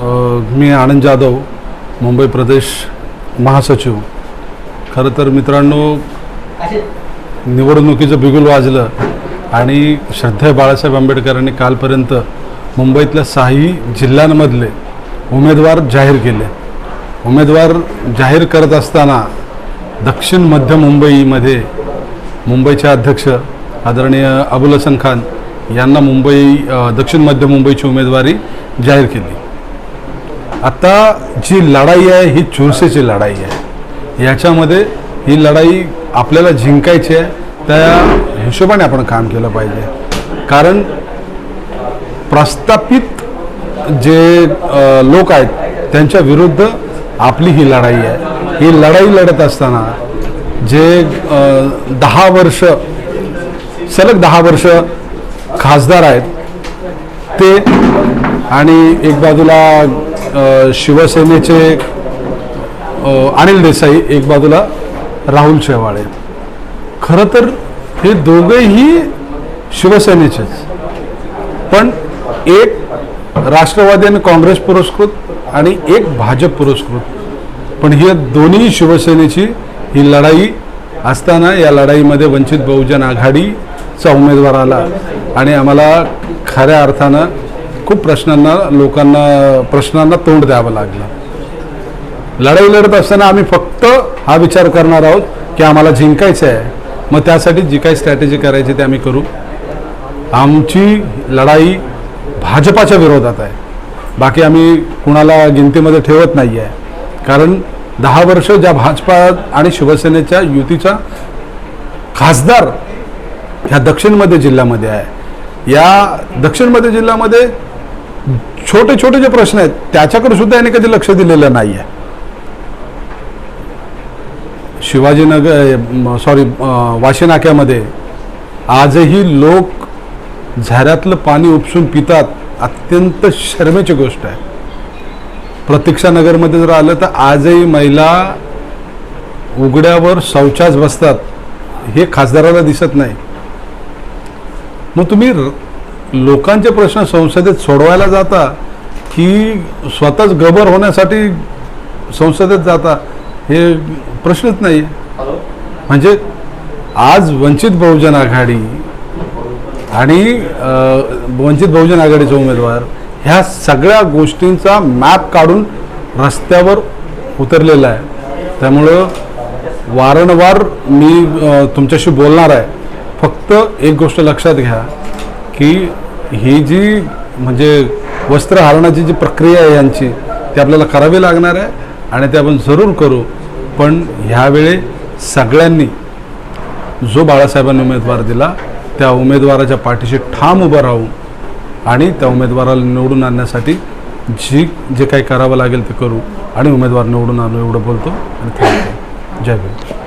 मी आनंद जाधव मुंबई प्रदेश महासचिव. खरं तर मित्रांनो निवडणुकीचं बिगुल वाजलं आणि श्रद्धा बाळासाहेब आंबेडकरांनी कालपर्यंत मुंबईतल्या सहाही जिल्ह्यांमधले उमेदवार जाहीर केले. उमेदवार जाहीर करत असताना दक्षिण मध्य मुंबईमध्ये मुंबईचे अध्यक्ष आदरणीय अबुल हसन खान यांना मुंबई दक्षिण मध्य मुंबईची उमेदवारी जाहीर केली. आता जी लढाई आहे ही चुरसेची लढाई आहे. याच्यामध्ये ही लढाई आपल्याला जिंकायची आहे त्या हिशोबाने आपण काम केलं पाहिजे. कारण प्रस्थापित जे लोक आहेत त्यांच्या विरुद्ध आपली ही लढाई आहे. ही लढाई लढत असताना जे दहा वर्ष सलग दहा वर्ष खासदार आहेत ते आणि एक बाजूला शिवसेनेचे अनिल देसाई एक बाजूला राहुल शेवाळे. खरं तर हे दोघेही शिवसेनेचेच. पण एक राष्ट्रवादी आणि काँग्रेस पुरस्कृत आणि एक भाजप पुरस्कृत. पण ही दोन्ही शिवसेनेची ही लढाई असताना या लढाईमध्ये वंचित बहुजन आघाडीचा उमेदवार आला आणि आम्हाला खऱ्या अर्थानं खूप प्रश्नांना लोकांना प्रश्नांना तोंड द्यावं लागलं. लढाई लढत असताना आम्ही फक्त हा विचार करणार आहोत की आम्हाला जिंकायचं आहे मग त्यासाठी जी काही स्ट्रॅटेजी करायची ते आम्ही करू. आमची लढाई भाजपाच्या विरोधात आहे. बाकी आम्ही कुणाला गिनतीमध्ये ठेवत नाही आहे कारण दहा वर्ष ज्या भाजपा आणि शिवसेनेच्या युतीचा खासदार ह्या दक्षिण मध्य जिल्ह्यामध्ये आहे. या दक्षिण मध्य जिल्ह्यामध्ये छोटे छोटे जे प्रश्न आहेत त्याच्याकडे सुद्धा यांनी कधी लक्ष दिलेलं नाही आहे शिवाजीनगर सॉरी वाशी नाक्यामध्ये आजही लोक झऱ्यातलं पाणी उपसून पितात अत्यंत शर्मेची गोष्ट आहे. प्रतीक्षानगरमध्ये जर आलं तर आजही महिला उघड्यावर शौचास बसतात हे खासदाराला दिसत नाही. मग तुम्ही लोकांचे प्रश्न संसदेत सोडवायला जाता की स्वतःच गबर होण्यासाठी संसदेत जाता हे प्रश्नच नाही. म्हणजे आज वंचित बहुजन आघाडी आणि वंचित बहुजन आघाडीचे उमेदवार ह्या सगळ्या गोष्टींचा मॅप काढून रस्त्यावर उतरलेला आहे. त्यामुळं वारंवार मी तुमच्याशी बोलणार आहे. फक्त एक गोष्ट लक्षात घ्या. की ही जी म्हणजे वस्त्र हरणाची जी प्रक्रिया आहे यांची ती आपल्याला करावी लागणार आहे आणि ते आपण जरूर करू. पण ह्यावेळी सगळ्यांनी जो बाळासाहेबांनी उमेदवार दिला त्या उमेदवाराच्या पाठीशी ठाम उभं राहू आणि त्या उमेदवाराला निवडून आणण्यासाठी जी जे काही करावं लागेल ते करू आणि उमेदवार निवडून आणू एवढं बोलतो. आणि थँक्यू. जय भीम.